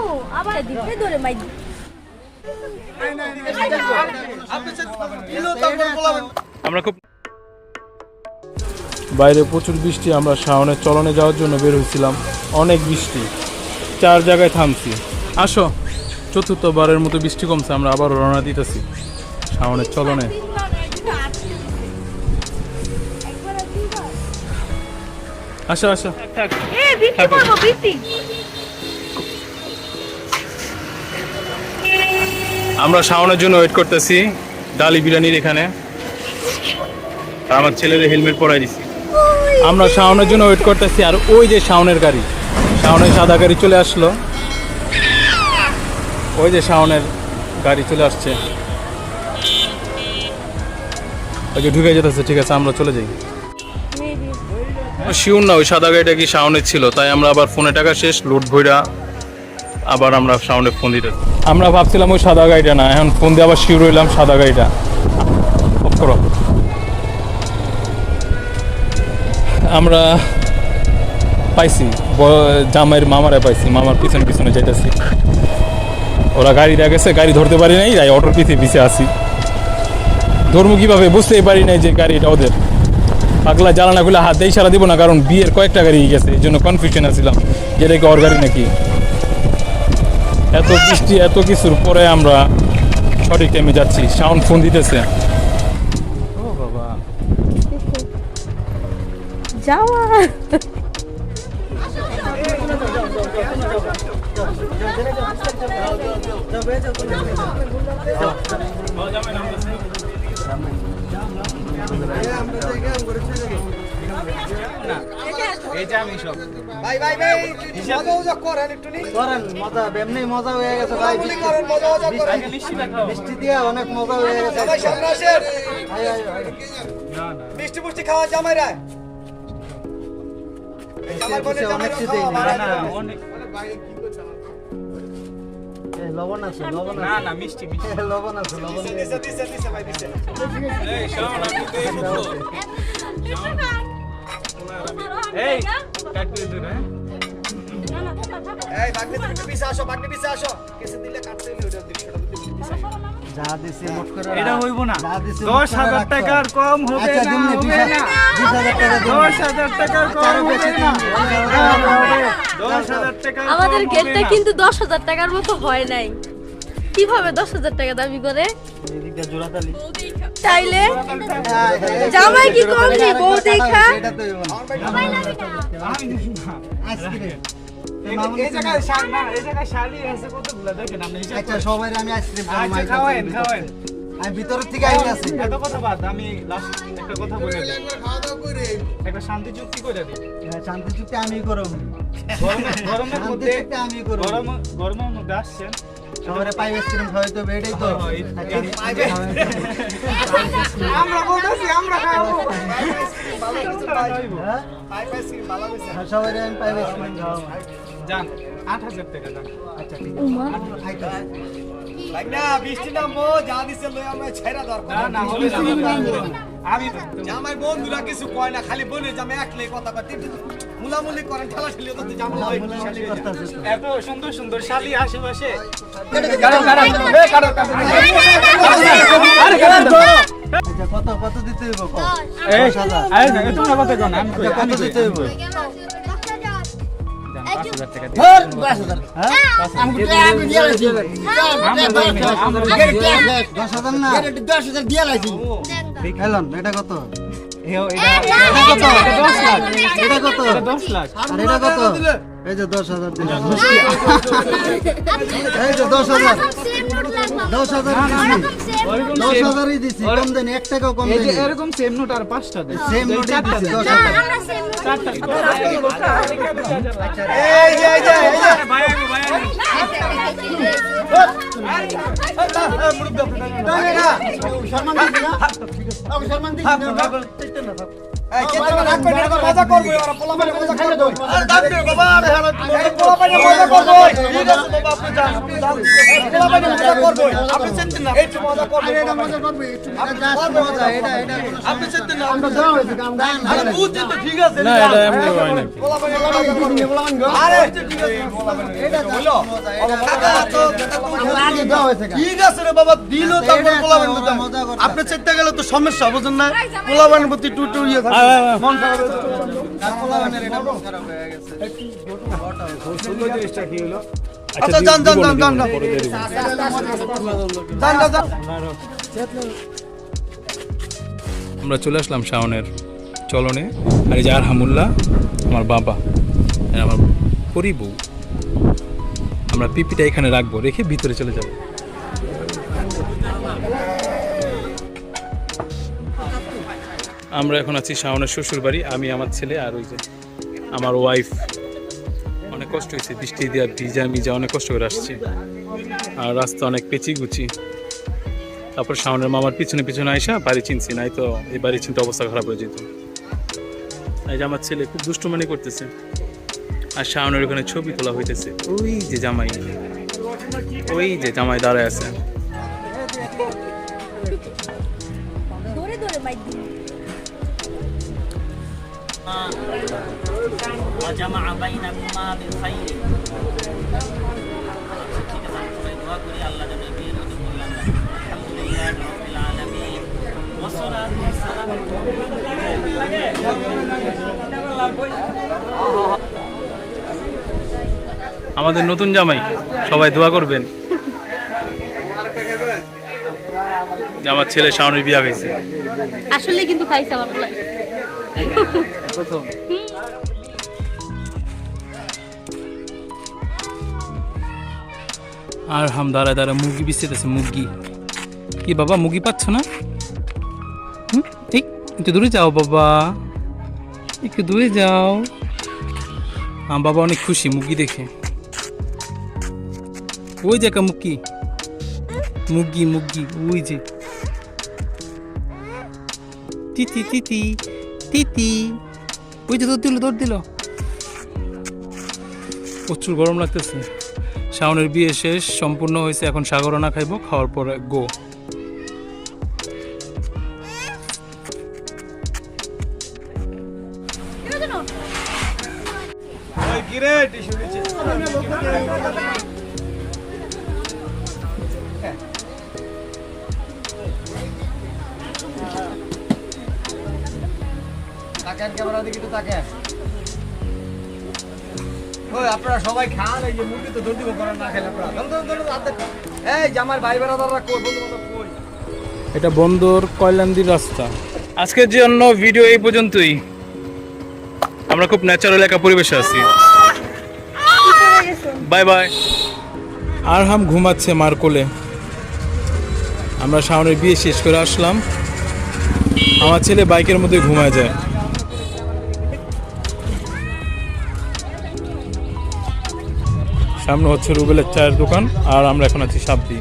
ও, আবার দিতে ধরে মাই আমরা খুব বাইরে প্রচুর বৃষ্টি আমরা শাওনের চলনে যাওয়ার জন্য বের হয়েছিলাম। অনেক বৃষ্টি। চার জায়গায় থামছি। আসো। চতুর্থবারের মতো বৃষ্টি কমছে আমরা আবার রওনা দিতেছি। শাওনের চলনে। আসো আসো। আমরা শাওনের জন্য ওয়েট করতেছি ডালি বিরিয়ানির এখানে। আমার ছেলেদের হেলমেট পরাই দিছি। আমরা শাওনের জন্য ওয়েট করতেছি, আর ওই যে শাওনের গাড়ি, শাওনের সাদা গাড়ি চলে আসলো। ওই যে শাওনের গাড়ি চলে আসছে। ওই যে ঢুকে যেতেছে, ঠিক আছে, আমরা চলে যাই। শিওর না, ওই সাদা গাড়িটা কি শাওনের ছিল, তাই আমরা আবার ফোনে টাকা শেষ লোড ভইরা আবার আমরা সাউন্ডে ফোন দিতে আমরা ভাবছিলাম ওই সাদা গাড়িটা না, এখন ফোন দিয়ে আবার শিওর হইলাম সাদা গাড়িটা। আমরা পাইছি জামাইয়ের মামারে পাইছি, মামার পিছনে পিছনে যাইতেছি। ওরা গাড়ি গেছে, গাড়ি ধরতে পারি নাই তাই অটোর পিছিয়ে পিছিয়ে আসি ধর্ম কীভাবে? বুঝতেই পারি নাই যে গাড়িটা ওদের। পাগলা জ্বালানা খুলে হাত দিয়ে সারা দিব না, কারণ বিয়ের কয়েকটা গাড়ি গেছে, এই জন্য কনফিউশন আছিলাম যেটা কি ওর গাড়ি নাকি। এত বৃষ্টি এত কিছুর পরে আমরা সঠিক টাইমে যাচ্ছি। সাউন্ড ফোন দিতেছে। ও বাবা। যাওয়া ভাই ভাই ভাই মজা উজা করেন একটু নি। করেন মজা এমনি মজা হয়ে গেছে ভাই। বলি করেন মজা উজা করেন। বৃষ্টি দিয়ে অনেক মজা হয়ে গেছে। সবাই সামনে আসেন আয়, আয়। মিষ্টি পুষ্টি খাওয়া জামাই রায়। জামাই বোনের অনেক জামাই শীতে খাওয়া এই, লবণ আছে লবণ আছে। না মিষ্টি লবণ আছে লবণ দিছে দিছে দিছে ভাই দিছে। এই এই বাগনি তুমি একটু এটা হইব না দশ হাজার টাকার কম হবে আচ্ছা দশ হাজার টাকার কম হবে আমাদের গেটটা কিন্তু দশ হাজার টাকার মতো হয় নাই কীভাবে দশ হাজার টাকা দাবি করে এদিকটা জোড়াতালি চাইলে জামাই কি কম নেই বউ দেখা? না আমি না। না, আচ্ছা আচ্ছা। আমি ভিতরের থেকে আইতে আছি। এত কথা বাদ আমি লাস্ট একটা কথা বলে একটা শান্তি চুক্তি করে দিই। হ্যাঁ, শান্তি চুক্তি আমি করব। গরমে- গরমের মধ্যে আমি করব। গরম গরমের মধ্যে আসছেন সবারে পাইপ আইসক্রিম খাওয়াই তো এটাই তো। হ্যাঁ, আমি আমরা বলতেছি আমরা খাব। হ্যাঁ? হ্যাঁ, সবারে আমি পাইপ আইসক্রিম খাওয়াবো যান আট হাজার টাকা যান আচ্ছা ঠিক আছে খাইতে হবে। ভাই না বৃষ্টি নামবো যা দিছে লই আমরা ছেড়া দরকার না হবে না, হবে না। আমি জামাই বন্ধুরা কিছু কয় না খালি বলে জামাই একলাই কথা কয় মুলামুলি করেন খেলা খেলি তো জামাই হয় মুলামুলি করতাছে তো। এত সুন্দর সুন্দর শালি আশেপাশে আচ্ছা, কত কত দিতে হইব কত? দশ হাজার। হাজার টাকা। হ্যাঁ। দশ হাজার। না। এলন এটা কত? এটা- এটা কত? এটা দশ লাখ। এটা কত? এটা দশ লাখ। আর এটা কত? এই যে দশ হাজার এই যে দশ হাজার। দশ হাজার দশ same- হাজারই দিছি কম দেন এক টাকাও কম দেন এরকম সেম নোট আর পাঁচটা দেন। সেম এই নোটই চারটা দিছি দশ হাজার চারটা। এই যে এই যে এই যে ভাই আগে, ভাই আগে। এই কেতে রাখ পেটে এখন মজা করব এবার পোলা পানি মজা খাইলে দই আরে দাম দে বাবা আরে হারা এই পোলা পানি মজা করব ঠিক আছে বাবা আপনি যান আপনি যান এই পোলাপাইনে মজা করবে আপনি চেতেন না আপনি চেতেন না আমরা যাও আরে বুঝছি তো ঠিক আছে না এটা এমনি হয় নাকি পোলাপাইনে মজা করবে আরে ঠিক আছে এটা হলো কাকা তো ঠিক আছে রে বাবা দিল তারপর পোলাপাইনে আপনি চেতে গেলে তো সমস্যা বুঝুন না পোলাপাইনের প্রতি টু টু ইয়ে আচ্ছা, আমরা চলে আসলাম শাওনের চলনে। আর এই যে আরহামুল্লাহ আমার বাবা আমার পরিবউ আমরা পিপিটা এখানে রাখব রেখে ভিতরে চলে যাব। আমরা এখন আছি শাওনের শ্বশুর বাড়ি আমি আমার ছেলে আর ওই যে আমার ওয়াইফ অনেক কষ্ট হয়েছে, বৃষ্টি দিয়ে ভিজা মিজা অনেক কষ্ট করে আসছি। আর রাস্তা অনেক পেঁচি গুচি তারপর শাওনের মামার পিছনে পিছনে আইসা বাড়ি চিনছি নাই তো এই বাড়ি চিনতে অবস্থা খারাপ হয়ে যেত। এই যে আমার ছেলে খুব দুষ্টুমানি করতেছে। আর শাওনের ওখানে ছবি তোলা হইতেছে, ওই যে জামাই। ওই যে জামাই দাঁড়ায় আছে। وجمع بينكما بالخير ঠিক আছে আমি সবাই দোয়া করি আল্লাহ যেন এই বিয়ের মধ্যে কল্যাণ রাখে। আলহামদুলিল্লাহ রাব্বিল আলামিন ওয়াসসালাতু ওয়াসসালামু আমাদের নতুন জামাই সবাই দোয়া করবেন যে আমার ছেলে শাওনের বিয়া হয়েছে আসলে কিন্তু খাইছে আমার পোলা আর হাম দাঁড়ায় দাঁড়ায় মুরগি বিচতেছে মুরগি। কি বাবা, মুরগি পাচ্ছ না? এই, একটু দূরে যাও বাবা। একটু দূরে যাও। আমার বাবা অনেক খুশি মুরগি দেখে। ওই যে একটা মুরগি। মুরগি মুরগি, ওই যে। তিতি তিতি তিতি ওই যে দৌড় দিল দৌড় দিল। প্রচুর গরম লাগতেছে। শাওনের বিয়ে শেষ সম্পূর্ণ হয়েছে এখন সাগরনা খাইবো খাওয়ার পরে গো। কিরে টিস্যু নিচে। তাকান ক্যামেরা দিকে একটু তাকান ওই আপনারা সবাই খান এই যে মুরগি তো দৌড় দিব করেন না খেলে আপনারা। ধরুন, ধরুন, ধরুন, হাত দেখুন। এই যে আমার ভাই বেড়াদাররা কই বন্ধু কই? এটা বন্দর কল্যাণদির রাস্তা। আজকের জন্য ভিডিও এই পর্যন্তই। আমরা খুব ন্যাচারাল একা পরিবেশে আছি। বাই বাই আরহাম ঘুমাচ্ছে মার কোলে। আমরা শাওনের বিয়ে শেষ করে আসলাম। আমার ছেলে বাইকের মধ্যে ঘুমায় যায়। সামনে হচ্ছে রুবেলের চায়ের দোকান আর আমরা এখন আছি সাবদি